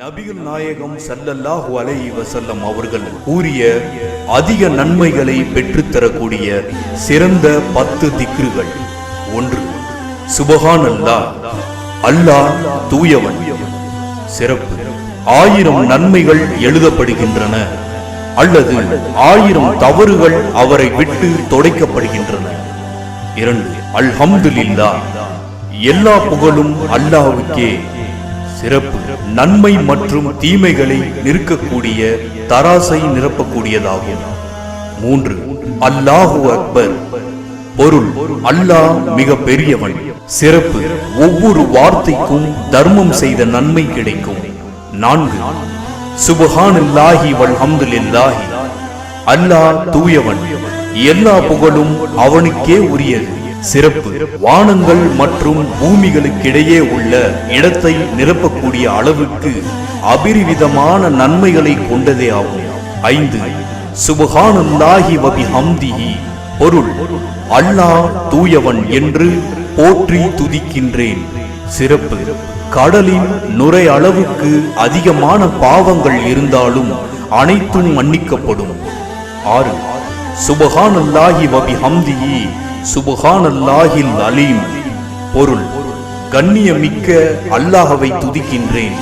நபிகள் நாயகம் சல்லல்லாஹு அலை வசல்லம் அவர்கள் கூறிய அதிக நன்மைகளை பெற்றுத்தரக்கூடிய சிறந்த பத்து திக்ருகள். ஒன்று சுபஹான் அல்லா அல்லாஹ் தூயவன். சிறப்பு ஆயிரம் நன்மைகள் எழுதப்படுகின்றன அல்லது ஆயிரம் தவறுகள் அவரை விட்டு தொடைக்கப்படுகின்றன. இரண்டு அல்ஹம்துலில்லா எல்லா புகழும் அல்லாவுக்கே சிறப்பு நன்மை மற்றும் தீமைகளை நிற்கக்கூடிய தராசை நிரப்பக்கூடியதாகும். மூன்று அல்லாஹு அக்பர். பொருள் அல்லாஹ் மிக பெரியவன். சிறப்பு ஒவ்வொரு வார்த்தைக்கும் தர்மம் செய்த நன்மை கிடைக்கும். நான்கு சுபஹானல்லாஹி வல்ஹம்துலில்லாஹி. அல்லாஹ் தூயவன். எல்லா புகழும் அவனுக்கே உரியது. சிறப்பு வானங்கள் மற்றும் பூமிகளுக்கிடையே உள்ள இடத்தை நிரப்பக்கூடிய அளவுக்கு அபிரிவிதமான நன்மைகளை கொண்டதே ஆகும். ஐந்து சுபஹானல்லாஹி வபி ஹம்திஹி பொருள் அல்லாஹ் தூயவன் என்று போற்றி துதிக்கின்றேன். சிறப்பு கடலின் நுரை அளவுக்கு அதிகமான பாவங்கள் இருந்தாலும் அனைத்தும் மன்னிக்கப்படும். ஆறு சுபஹானல்லாஹி வபி ஹம்திஹி சுபஹானல்லாஹில் அலீம். பொருள் கண்ணியமிக்க அல்லாஹவை துதிக்கின்றேன்.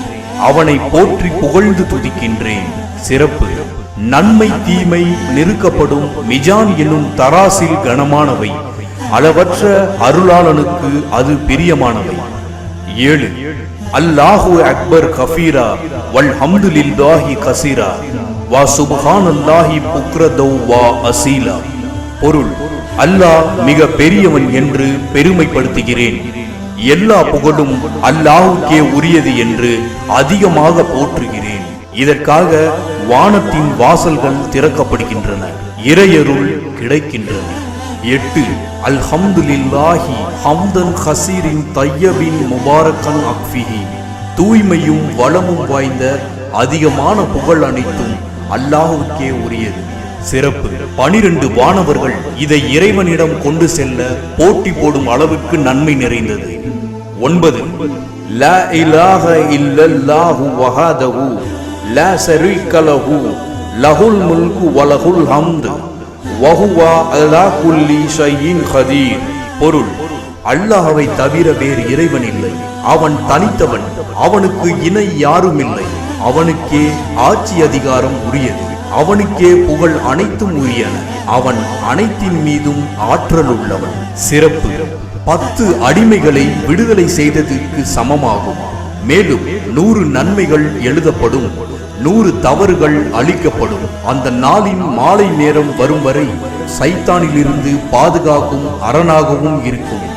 அவனை போற்றி புகழ்ந்து துதிக்கின்றேன். சிறப்பு நன்மை தீமை நெருக்கப்படும் மிஜான் என்னும் தராசில் கனமானவை. அளவற்ற அருளாளனுக்கு அது பிரியமானவை. ஏழு அல்லாஹு அக்பர் கஃபீரா வல் ஹம்துலில்லாஹி கசீரா. வா சுபஹானல்லாஹி புக்ரதௌ வா அசீலா. பொருள். அல்லாஹ் மிக பெரியவன் என்று பெருமைப்படுத்துகிறேன். எல்லா புகழும் அல்லாஹுக்கே உரியது என்று அதிகமாக போற்றுகிறேன். இதற்காக வானத்தின் வாசல்கள் திறக்கப்படுகின்றன. இறையருள் கிடைக்கின்றன. எட்டு அல்ஹம்துலில்லாஹி ஹம்தன் ஹசீரின் தையபின் முபாரக்கன் அக்ஃபிஹி. தூய்மையும் வளமும் வாய்ந்த அதிகமான புகழ் அனைத்தும் அல்லாஹுக்கே உரியது. சிறப்பு. பனிரெண்டு வானவர்கள் இதை இறைவனிடம் கொண்டு செல்ல போட்டி போடும் அளவுக்கு நன்மை நிறைந்தது. ஒன்பது. லா இலாஹ இல்லல்லாஹு வஹாதஹு லா ஷரீக லஹு லஹுல் முல்கு வலஹுல் ஹம்து வஹுவா அலா குல்லி ஷையின் கதீர் பொருள் அல்லாஹ்வை தவிர வேறு இறைவன் இல்லை. அவன் தனித்தவன் அவனுக்கு இணை யாரும் இல்லை அவனுக்கே ஆட்சி அதிகாரம் உரியது. அவனுக்கே புகழ் அனைத்தும் உரியன. அவன் அனைத்தின் மீதும் ஆற்றல் உள்ளவன் சிறப்பு. பத்து அடிமைகளை விடுதலை செய்ததற்கு சமமாகும். மேலும் நூறு நன்மைகள் எழுதப்படும். நூறு தவறுகள் அளிக்கப்படும் அந்த நாளின் மாலை நேரம் வரும் வரை சைத்தானிலிருந்து பாதுகாக்கும் அரணாகவும் இருக்கும்.